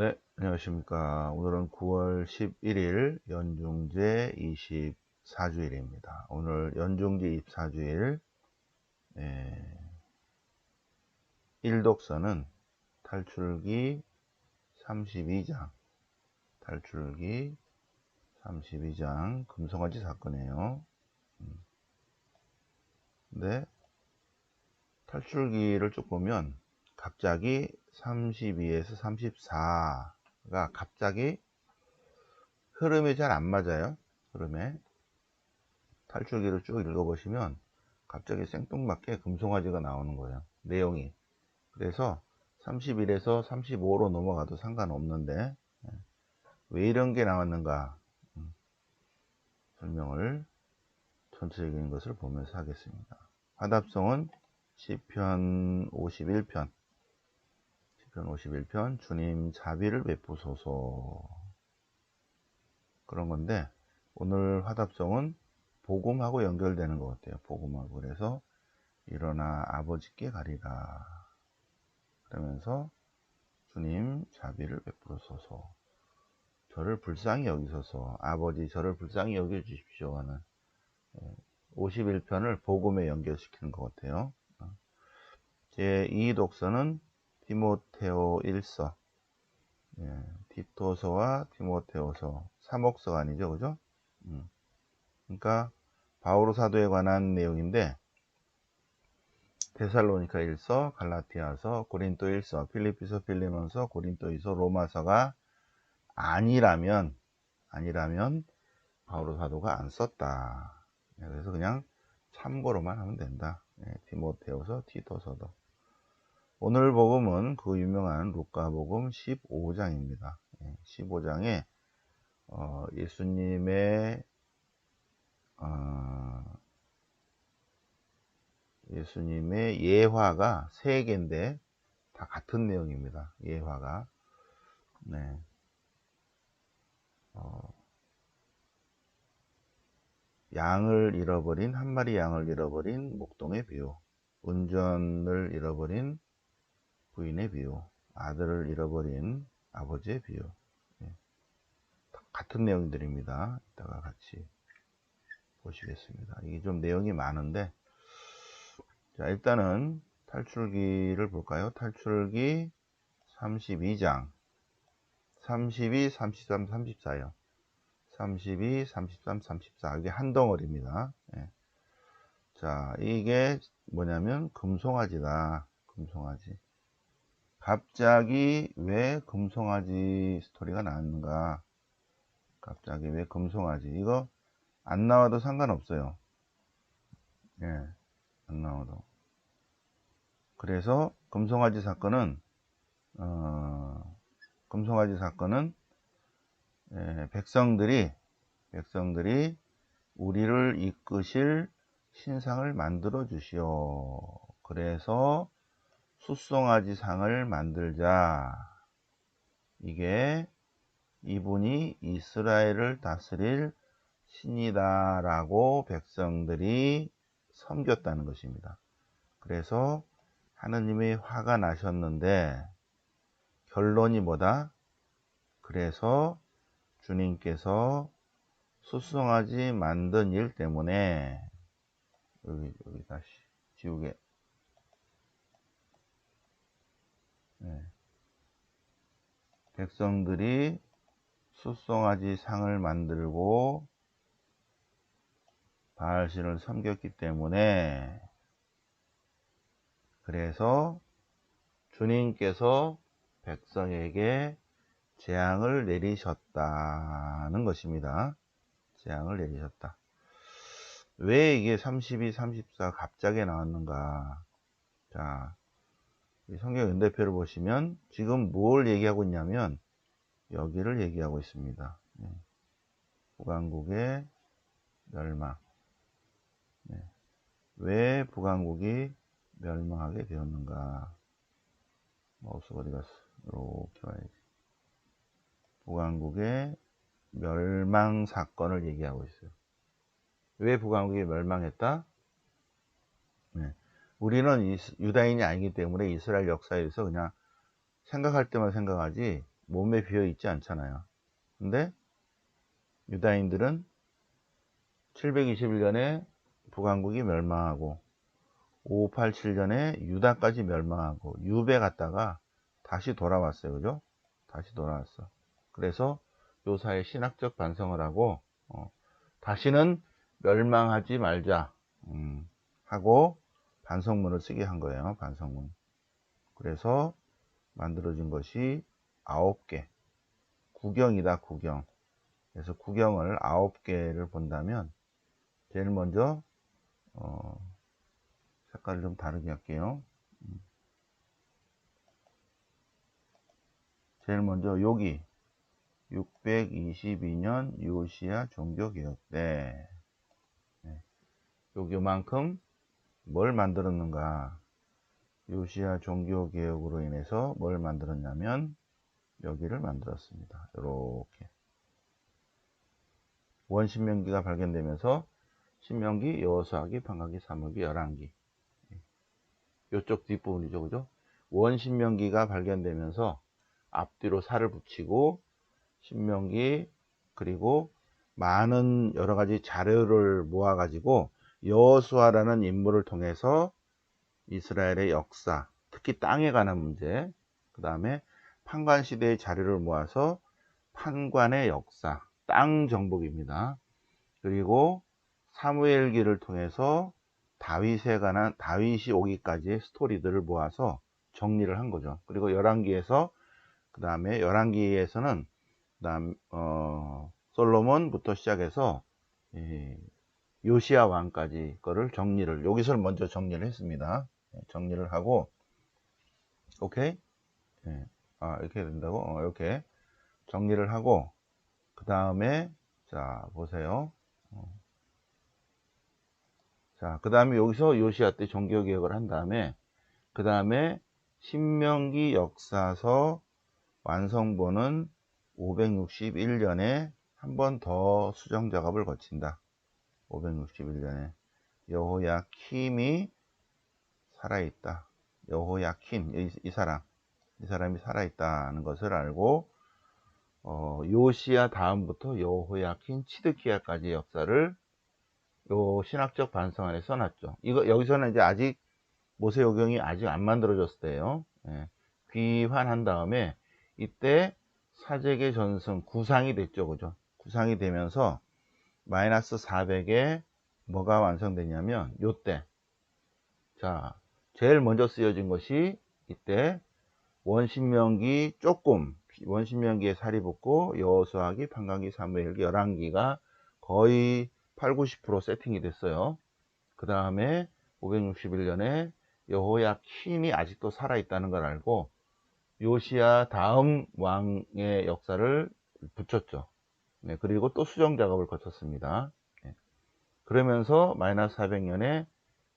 네, 안녕하십니까. 오늘은 9월 11일 연중제 24주일입니다. 오늘 연중제 24주일 예, 1독서는 탈출기 32장 탈출기 32장 금성아지 사건이에요. 음. 근데 탈출기를 쭉 보면 갑자기 32에서 34가 갑자기 흐름이 잘 안 맞아요. 흐름에 탈출기를 쭉 읽어보시면 갑자기 생뚱맞게 금송아지가 나오는 거예요. 내용이. 그래서 31에서 35로 넘어가도 상관없는데 예. 왜 이런 게 나왔는가 음, 설명을 전체적인 것을 보면서 하겠습니다. 화답성은 시편 51편 시편 51편 주님 자비를 베푸소서. 그런 건데 오늘 화답성은 복음하고 연결되는 것 같아요. 복음하고. 그래서 일어나 아버지께 가리라. 그러면서 주님 자비를 베푸소서. 저를 불쌍히 여기소서. 아버지 저를 불쌍히 여겨 주십시오 하는 51편을 예, 복음에 연결시키는 것 같아요. 제2 독서는 티모테오 1서. 예, 티토서와 티모테오서. 3억서가 아니죠 그죠? 음. 그러니까 바오로 사도에 관한 내용인데 데살로니카 1서 갈라티아서 고린도 1서 필리피서 필리몬서 고린도 2서 로마서가 아니라면 아니라면 바오로 사도가 안 썼다. 예, 그래서 그냥 참고로만 하면 된다. 예, 티모테오서 티토서도 오늘 복음은 그 유명한 루카복음 15장입니다. 15장에 어, 예수님의 어, 예수님의 예화가 세 개인데 다 같은 내용입니다. 예화가 네. 어, 양을 잃어버린 한 마리 양을 잃어버린 목동의 비유, 운전을 잃어버린 부인의 비유, 아들을 잃어버린 아버지의 비유. 예. 같은 내용들입니다. 이따가 같이 보시겠습니다. 이게 좀 내용이 많은데, 자, 일단은 탈출기를 볼까요? 탈출기 32장. 32, 33, 34요. 32, 33, 34. 이게 한 덩어리입니다. 예. 자, 이게 뭐냐면 금송아지다. 금송아지. 갑자기 왜 금송아지 스토리가 나왔는가? 갑자기 왜 금송아지? 이거 안 나와도 상관없어요. 예, 안 나와도. 그래서 금송아지 사건은 어, 금송아지 사건은 예, 백성들이 백성들이 우리를 이끄실 신상을 만들어 주시오. 그래서 숫송아지 상을 만들자. 이게 이분이 이스라엘을 다스릴 신이다 라고 백성들이 섬겼다는 것입니다. 그래서 하느님이 화가 나셨는데 결론이 뭐다? 그래서 주님께서 숫송아지 만든 일 때문에 여기 여기 다시 지우개 네. 백성들이 숫송아지 상을 만들고 바알신을 섬겼기 때문에 그래서 주님께서 백성에게 재앙을 내리셨다는 것입니다. 재앙을 내리셨다. 왜 이게 32, 34 갑자기 나왔는가? 자, 성경 연대표를 보시면 지금 뭘 얘기하고 있냐면 여기를 얘기하고 있습니다. 네. 북왕국의 멸망. 네. 왜 북왕국이 멸망하게 되었는가? 마우스가 어디 갔어? 이렇게 와야지. 북왕국의 멸망 사건을 얘기하고 있어요. 왜 북왕국이 멸망했다? 네. 우리는 유다인이 아니기 때문에 이스라엘 역사에서 그냥 생각할 때만 생각하지 몸에 비어 있지 않잖아요. 근데 유다인들은 721년에 북왕국이 멸망하고 587년에 유다까지 멸망하고 유배 갔다가 다시 돌아왔어요. 그죠? 다시 돌아왔어. 그래서 요사의 신학적 반성을 하고 어, 다시는 멸망하지 말자 음, 하고 반성문을 쓰게 한 거예요. 반성문. 그래서 만들어진 것이 아홉 개 구경이다 구경. 그래서 구경을 아홉 개를 본다면 제일 먼저 어, 색깔을 좀 다르게 할게요. 음. 제일 먼저 여기 622년 요시아 종교개혁 때 네. 여기만큼 뭘 만들었는가 요시아 종교개혁으로 인해서 뭘 만들었냐면 여기를 만들었습니다. 이렇게 원신명기가 발견되면서 신명기, 여호수아기, 방학기, 사무기, 열왕기 이쪽 뒷부분이죠. 그죠? 원신명기가 발견되면서 앞뒤로 살을 붙이고 신명기 그리고 많은 여러 가지 자료를 모아 가지고 여호수아라는 인물을 통해서 이스라엘의 역사, 특히 땅에 관한 문제, 그 다음에 판관 시대의 자료를 모아서 판관의 역사, 땅 정복입니다. 그리고 사무엘기를 통해서 다윗에 관한 다윗이 오기까지의 스토리들을 모아서 정리를 한 거죠. 그리고 열왕기에서 그 다음에 열왕기에서는 그다음 어, 솔로몬부터 시작해서 이, 요시아 왕까지 거를 정리를 여기서 먼저 정리를 했습니다. 네, 정리를 하고 오케이 네. 아 이렇게 된다고 어, 이렇게 정리를 하고 그 다음에 자 보세요. 어. 자, 그 다음에 여기서 요시아 때 종교개혁을 한 다음에, 그 다음에 신명기 역사서 완성본은 561년에 한 번 더 수정 작업을 거친다. 561년에 여호야킴이 살아있다. 여호야킴 이, 이 사람 이 사람이 살아있다는 것을 알고 어, 요시아 다음부터 여호야킨 치드키야까지 역사를 요 신학적 반성 안에 써놨죠. 이거 여기서는 이제 아직 모세오경이 아직 안 만들어졌을 때요. 예, 귀환한 다음에 이때 사제계 전승 구상이 됐죠, 그죠? 구상이 되면서 마이너스 400에 뭐가 완성되냐면 요때 자 제일 먼저 쓰여진 것이 이때 원신명기 조금 원신명기에 살이 붙고 여호수아기, 판관기, 사무엘기, 열왕기가 거의 8, 90% 세팅이 됐어요. 그 다음에 561년에 여호야킴이 아직도 살아있다는 걸 알고 요시아 다음 왕의 역사를 붙였죠. 네, 그리고 또 수정 작업을 거쳤습니다. 네. 그러면서 마이너스 400년에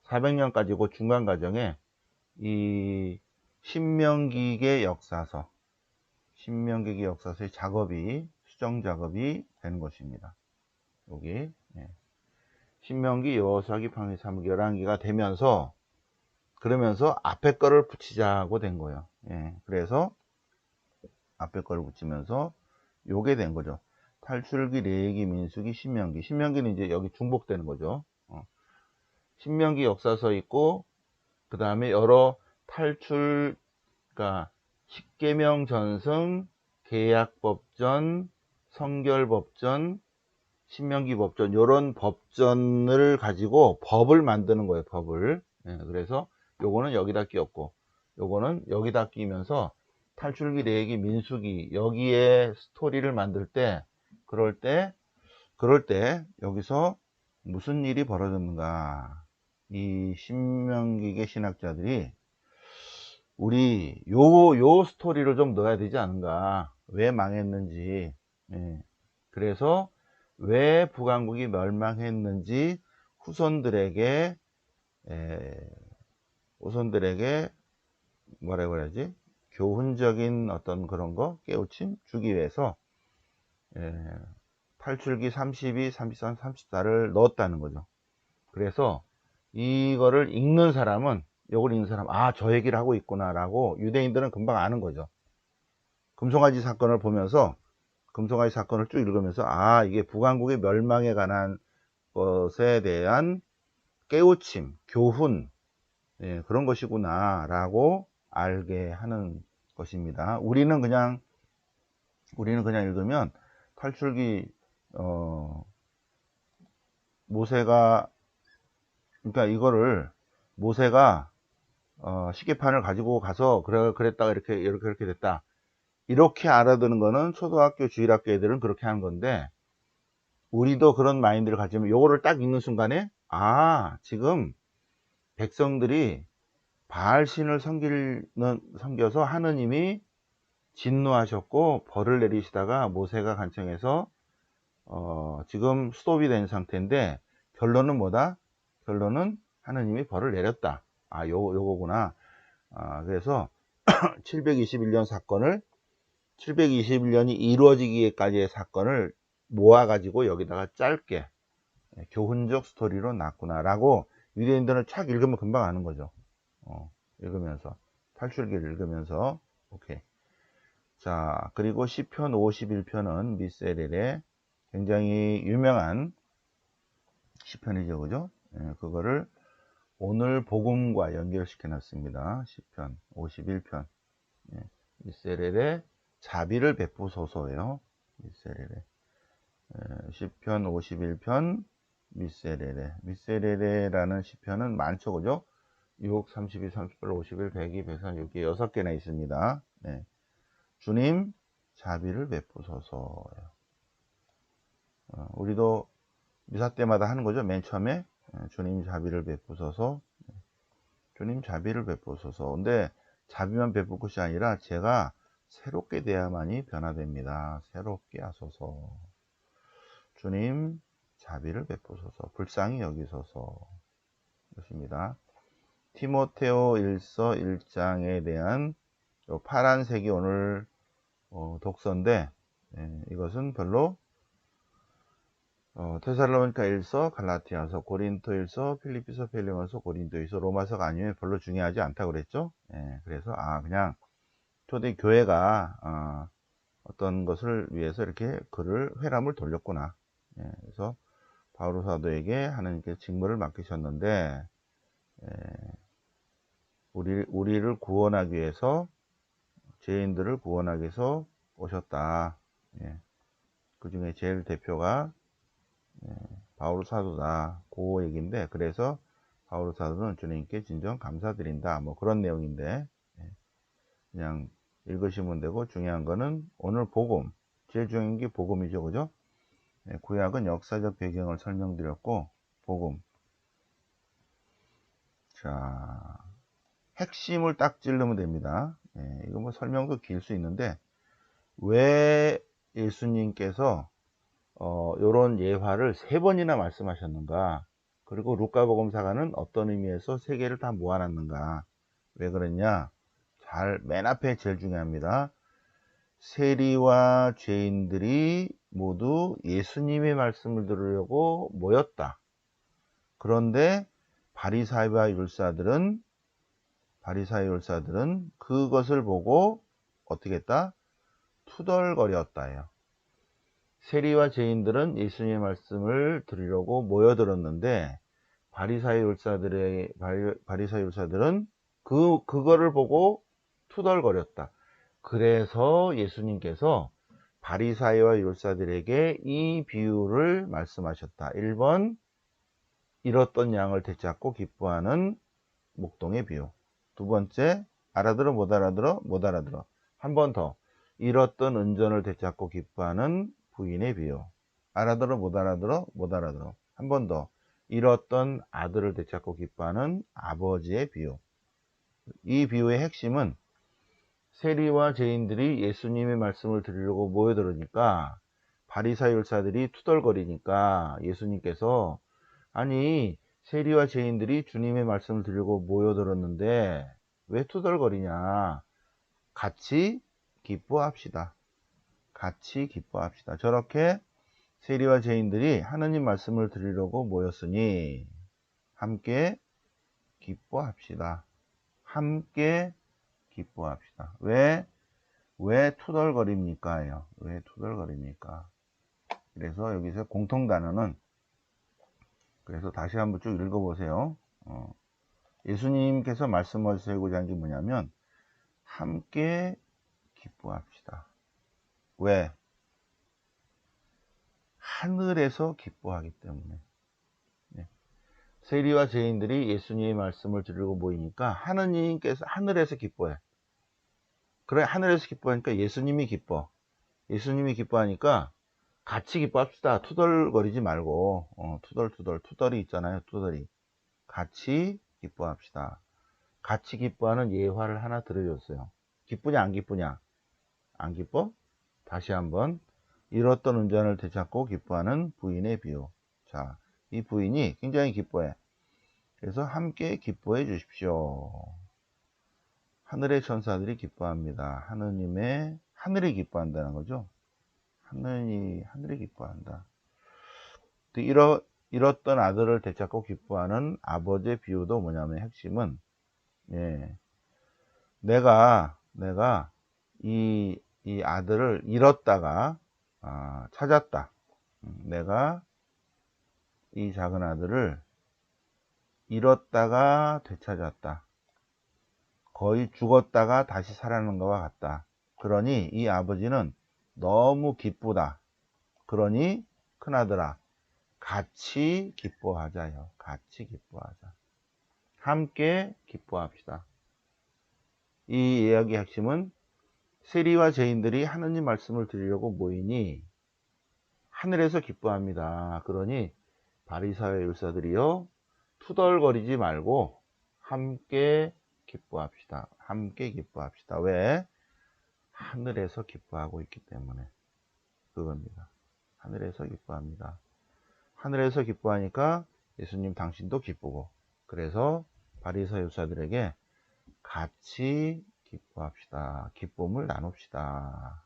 400년까지고 중간 과정에 이 신명기계 역사서, 신명기계 역사서의 작업이 수정 작업이 되는 것입니다. 여기 예. 신명기, 여호수아기, 방위, 사무기, 열왕기가 되면서 그러면서 앞에 거를 붙이자고 된 거예요. 예. 그래서 앞에 거를 붙이면서 요게 된 거죠. 탈출기, 레기, 민수기, 신명기. 신명기는 이제 여기 중복되는 거죠. 어. 신명기 역사서 있고 그 다음에 여러 탈출, 그러니까 십계명 전승, 계약법전, 성결법전, 신명기 법전 이런 법전을 가지고 법을 만드는 거예요 법을 네, 그래서 요거는 여기다 끼웠고 요거는 여기다 끼면서 탈출기 내기 민수기 여기에 스토리를 만들 때 그럴 때 그럴 때 여기서 무슨 일이 벌어졌는가. 이 신명기계 신학자들이 우리 요, 요 스토리를 좀 넣어야 되지 않은가. 왜 망했는지. 예. 그래서 왜 북왕국이 멸망했는지 후손들에게 에, 후손들에게 뭐라고 해야지? 교훈적인 어떤 그런 거 깨우침 주기 위해서 에, 탈출기 32, 33, 34를 넣었다는 거죠. 그래서 이거를 읽는 사람은 이걸 읽는 사람 아 저 얘기를 하고 있구나 라고 유대인들은 금방 아는 거죠. 금송아지 사건을 보면서 금송아지 사건을 쭉 읽으면서 아 이게 북왕국의 멸망에 관한 것에 대한 깨우침, 교훈 예, 그런 것이구나 라고 알게 하는 것입니다. 우리는 그냥 우리는 그냥 읽으면 탈출기 어, 모세가 그러니까 이거를 모세가 어, 시계판을 가지고 가서 그래 그랬다가 이렇게 이렇게 이렇게 됐다. 이렇게 알아두는 거는 초등학교 주일학교 애들은 그렇게 하는 건데 우리도 그런 마인드를 가지면 요거를 딱 읽는 순간에 아 지금 백성들이 바알신을 섬기는 섬겨서 하느님이 진노하셨고 벌을 내리시다가 모세가 간청해서 어, 지금 스톱이 된 상태인데 결론은 뭐다? 결론은 하느님이 벌을 내렸다. 아, 요, 요거구나. 아, 그래서 721년 사건을 721년이 이루어지기까지의 사건을 모아가지고 여기다가 짧게 예, 교훈적 스토리로 놨구나라고 유대인들은 착 읽으면 금방 아는 거죠. 어, 읽으면서 탈출기를 읽으면서 오케이. 자 그리고 시편 51편은 미세렐의 굉장히 유명한 시편이죠, 그죠? 예, 그거를 오늘 복음과 연결시켜 놨습니다. 시편 51편. 예, 미세렐의 자비를 베푸소서예요. 미세렐의 예, 시편 51편 미세레레. 미세레레라는 시편은 많죠, 그죠? 6, 32, 38, 51, 102, 136개, 6개나 있습니다. 네. 주님, 자비를 베푸소서. 어, 우리도 미사 때마다 하는 거죠. 맨 처음에. 네, 주님 자비를 베푸소서. 네. 주님 자비를 베푸소서. 근데 자비만 베풀 것이 아니라 제가 새롭게 돼야만이 변화됩니다. 새롭게 하소서. 주님 자비를 베푸소서 불쌍히 여기소서 것입니다. 티모테오 1서 1장에 대한 파란색이 오늘 어, 독서인데 예, 이것은 별로 어, 테살로니카 1서, 갈라티아서, 고린토 1서, 필리피서, 펠리몬서, 고린도 1서, 로마서가 아니면 별로 중요하지 않다고 그랬죠. 예, 그래서 아 그냥 초대 교회가 어, 어떤 것을 위해서 이렇게 글을 회람을 돌렸구나. 예, 그래서 바울 사도에게 하나님께서 직무를 맡기셨는데 예, 우리, 우리를 구원하기 위해서 죄인들을 구원하기 위해서 오셨다. 예, 그 중에 제일 대표가 예, 바울 사도다. 그 얘기인데 그래서 바울 사도는 주님께 진정 감사드린다. 뭐 그런 내용인데 예, 그냥 읽으시면 되고 중요한 거는 오늘 복음 제일 중요한 게 복음이죠, 그죠? 네, 구약은 역사적 배경을 설명드렸고 복음 자 핵심을 딱 찌르면 됩니다 예, 이거 뭐 설명도 길 수 있는데 왜 예수님께서 어, 요런 예화를 세 번이나 말씀하셨는가? 그리고 루카복음사가는 어떤 의미에서 세 개를 다 모아놨는가? 왜 그랬냐? 잘 맨 앞에 제일 중요합니다. 세리와 죄인들이 모두 예수님의 말씀을 들으려고 모였다. 그런데 바리사이와 율사들은 바리사이 율사들은 그것을 보고 어떻게 했다? 투덜거렸다예요. 세리와 죄인들은 예수님의 말씀을 들으려고 모여들었는데 바리사이 율사들의 바리사이 율사들은 그 그거를 보고 투덜거렸다. 그래서 예수님께서 바리사이와 율사들에게 이 비유를 말씀하셨다. 1번 잃었던 양을 되찾고 기뻐하는 목동의 비유. 두 번째 알아들어 못 알아들어 못 알아들어. 한 번 더 잃었던 은전을 되찾고 기뻐하는 부인의 비유. 알아들어 못 알아들어 못 알아들어. 한 번 더 잃었던 아들을 되찾고 기뻐하는 아버지의 비유. 이 비유의 핵심은 세리와 죄인들이 예수님의 말씀을 들으려고 모여들으니까 바리사 율사들이 투덜거리니까 예수님께서 아니 세리와 죄인들이 주님의 말씀을 들으려고 모여들었는데 왜 투덜거리냐 같이 기뻐합시다 같이 기뻐합시다 저렇게 세리와 죄인들이 하느님 말씀을 들으려고 모였으니 함께 기뻐합시다 함께 기뻐합시다. 왜? 왜 투덜거립니까? 왜 투덜거립니까? 그래서 여기서 공통 단어는 그래서 다시 한번 쭉 읽어보세요. 어, 예수님께서 말씀하시고자 한 게 뭐냐면 함께 기뻐합시다. 왜? 하늘에서 기뻐하기 때문에. 네. 세리와 죄인들이 예수님의 말씀을 들으고 모이니까 하느님께서 하늘에서 기뻐해. 그래 하늘에서 기뻐하니까 예수님이 기뻐. 예수님이 기뻐하니까 같이 기뻐합시다. 투덜거리지 말고 어, 투덜투덜 투덜이 있잖아요. 투덜이 같이 기뻐합시다. 같이 기뻐하는 예화를 하나 들어줬어요. 기쁘냐 안 기쁘냐? 안 기뻐? 다시 한번 잃었던 운전을 되찾고 기뻐하는 부인의 비유. 자, 이 부인이 굉장히 기뻐해. 그래서 함께 기뻐해 주십시오. 하늘의 천사들이 기뻐합니다. 하느님의 하늘이 기뻐한다는 거죠. 하늘이 하늘이 기뻐한다. 잃어, 잃었던 아들을 되찾고 기뻐하는 아버지의 비유도 뭐냐면 핵심은 예, 내가 내가 이, 이 아들을 잃었다가 아, 찾았다. 음, 내가 이 작은 아들을 잃었다가 되찾았다. 거의 죽었다가 다시 살아나는 것과 같다. 그러니 이 아버지는 너무 기쁘다. 그러니 큰아들아 같이 기뻐하자요. 같이 기뻐하자. 함께 기뻐합시다. 이 이야기의 핵심은 세리와 죄인들이 하느님 말씀을 드리려고 모이니 하늘에서 기뻐합니다. 그러니 바리사의 율사들이요 투덜거리지 말고 함께 기뻐합시다. 함께 기뻐합시다. 왜? 하늘에서 기뻐하고 있기 때문에 그겁니다. 하늘에서 기뻐합니다. 하늘에서 기뻐하니까 예수님 당신도 기쁘고 그래서 바리사 유사들에게 같이 기뻐합시다. 기쁨을 나눕시다.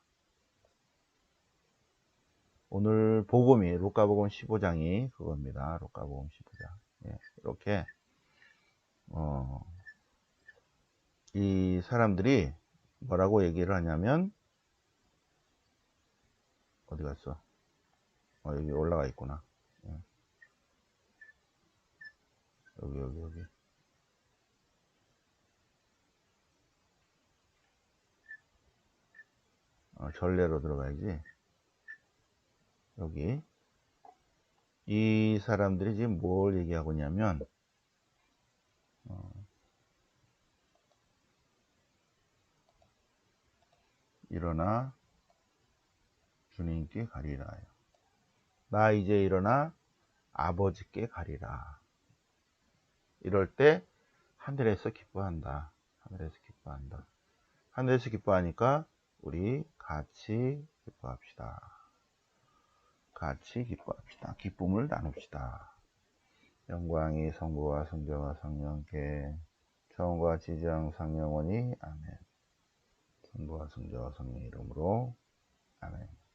오늘 복음이 루카복음 15장이 그겁니다. 루카복음 15장. 예, 이렇게 어, 이 사람들이 뭐라고 얘기를 하냐면 어디 갔어? 어, 여기 올라가 있구나. 예. 여기 여기 여기. 어, 전례로 들어가야지. 여기 이 사람들이 지금 뭘 얘기하고 있냐면 어, 일어나 주님께 가리라. 나 이제 일어나 아버지께 가리라. 이럴 때 하늘에서 기뻐한다. 하늘에서 기뻐한다. 하늘에서 기뻐하니까 우리 같이 기뻐합시다. 같이 기뻐합시다. 기쁨을 나눕시다. 영광이 성부와 성자와 성령께 처음과 지정 상영원이 아멘. 성부와 성자와 성령 이름으로 아멘.